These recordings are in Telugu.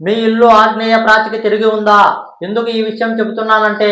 మీ ఇల్లు ఆగ్నేయ ప్రాచికి తిరిగి ఉందా? ఎందుకు ఈ విషయం చెబుతున్నానంటే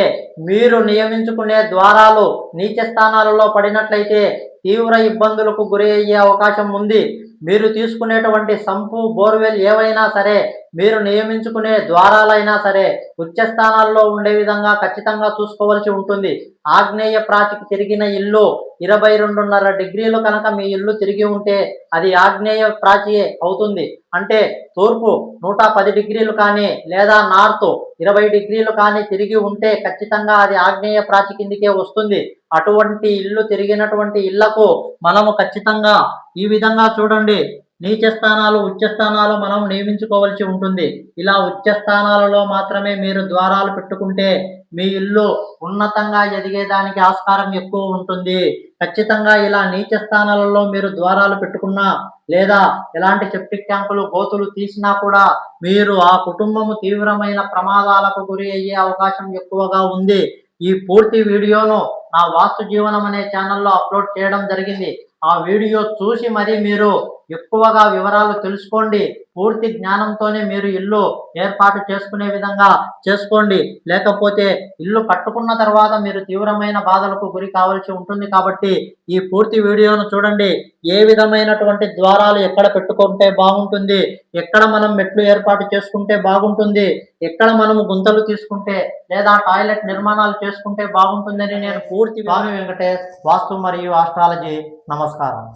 మీరు నియమించుకునే ద్వారాలు నీచ స్థానాలలో పడినట్లయితే తీవ్ర ఇబ్బందులకు గురి అయ్యే అవకాశం ఉంది. మీరు తీసుకునేటువంటి సంపు బోర్వెల్ ఏవైనా సరే మీరు నియమించుకునే ద్వారాలైనా సరే ఉచ్చ స్థానాల్లో ఉండే విధంగా ఖచ్చితంగా చూసుకోవాల్సి ఉంటుంది. ఆగ్నేయ ప్రాచికి తిరిగిన ఇల్లు ఇరవై రెండున్నర డిగ్రీలు కనుక మీ ఇల్లు తిరిగి ఉంటే అది ఆగ్నేయ ప్రాచియే అవుతుంది. అంటే తూర్పు నూట పది డిగ్రీలు కానీ లేదా నార్త్ ఇరవై డిగ్రీలు కానీ తిరిగి ఉంటే ఖచ్చితంగా అది ఆగ్నేయ ప్రాచి కిందికే వస్తుంది. అటువంటి ఇల్లు తిరిగినటువంటి ఇళ్ళకు మనము ఖచ్చితంగా ఈ విధంగా చూడండి. నీచ స్థానాలు ఉచ్చ స్థానాలు మనం నియమించుకోవాల్సి ఉంటుంది. ఇలా ఉచ్చ స్థానాలలో మాత్రమే మీరు ద్వారాలు పెట్టుకుంటే మీ ఇల్లు ఉన్నతంగా ఎదిగేదానికి ఆస్కారం ఎక్కువ ఉంటుంది. ఖచ్చితంగా ఇలా నీచ స్థానాలలో మీరు ద్వారాలు పెట్టుకున్నా లేదా ఎలాంటి సెప్టిక్ ట్యాంకులు గోతులు తీసినా కూడా మీరు ఆ కుటుంబము తీవ్రమైన ప్రమాదాలకు గురి అయ్యే అవకాశం ఎక్కువగా ఉంది. ఈ పూర్తి వీడియోను వాస్తు జీవనం అనే ఛానల్లో అప్లోడ్ చేయడం జరిగింది. ఆ వీడియో చూసి మరి మీరు ఎక్కువగా వివరాలు తెలుసుకోండి. పూర్తి జ్ఞానంతోనే మీరు ఇల్లు ఏర్పాటు చేసుకునే విధంగా చేసుకోండి. లేకపోతే ఇల్లు కట్టుకున్న తర్వాత మీరు తీవ్రమైన బాధలకు గురి కావాల్సి ఉంటుంది కాబట్టి ఈ పూర్తి వీడియోను చూడండి. ఏ విధమైనటువంటి ద్వారాలు ఎక్కడ పెట్టుకుంటే బాగుంటుంది? ఎక్కడ మనం మెట్లు ఏర్పాటు చేసుకుంటే బాగుంటుంది? ఎక్కడ మనము గుంతలు తీసుకుంటే లేదా టాయిలెట్ నిర్మాణాలు చేసుకుంటే బాగుంటుందని నేను పూర్తి భాను వెంకటేష్ వాస్తు మరియు ఆస్ట్రాలజీ నమస్కారం